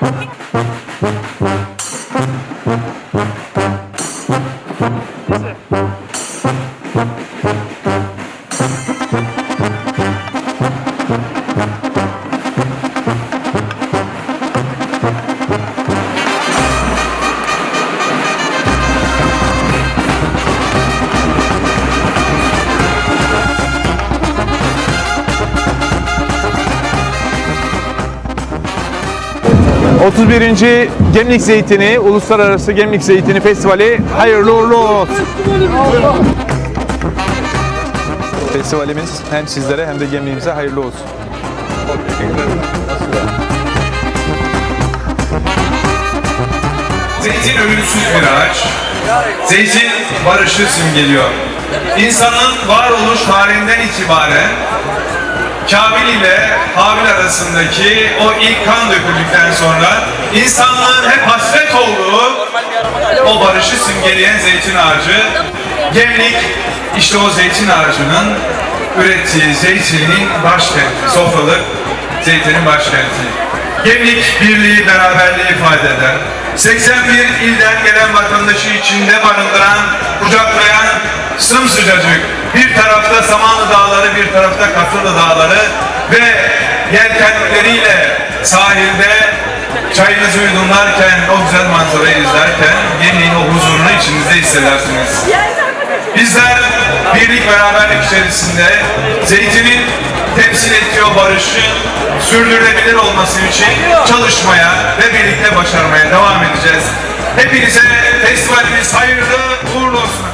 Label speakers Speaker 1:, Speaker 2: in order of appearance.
Speaker 1: Thank you. ...31. Gemlik Zeytini, Uluslararası Gemlik Zeytini Festivali hayırlı uğurlu olsun. Festivalimiz hem sizlere hem de gemliğimize hayırlı olsun.
Speaker 2: Zeytin ölümsüz bir ağaç. Zeytin barışı simgeliyor. İnsanın varoluş tarihinden itibaren Kabil ile Habil arasındaki o ilk kan döküldükten sonra insanlığın hep hasret olduğu o barışı simgeleyen zeytin ağacı Gemlik işte o zeytin ağacının ürettiği zeytinin başkenti, sofralık zeytinin başkenti. Gemlik birliği, beraberliği ifade eder. 81 ilden gelen vatandaşı içinde barındıran, kucaklayan sımsıcacık bir tarafta Samanlı Dağları, bir tarafta Katırlı Dağları ve yelkenleriyle sahilde çayınızı yudumlarken, o güzel manzarayı izlerken gemliğin o huzurunu içinizde hissedersiniz. Bizler birlik beraberlik içerisinde zeytinin temsil ettiği o barışın sürdürülebilir olması için çalışmaya ve birlikte başarmaya devam edeceğiz. Hepinize festivalimiz hayırlı uğurlu olsun.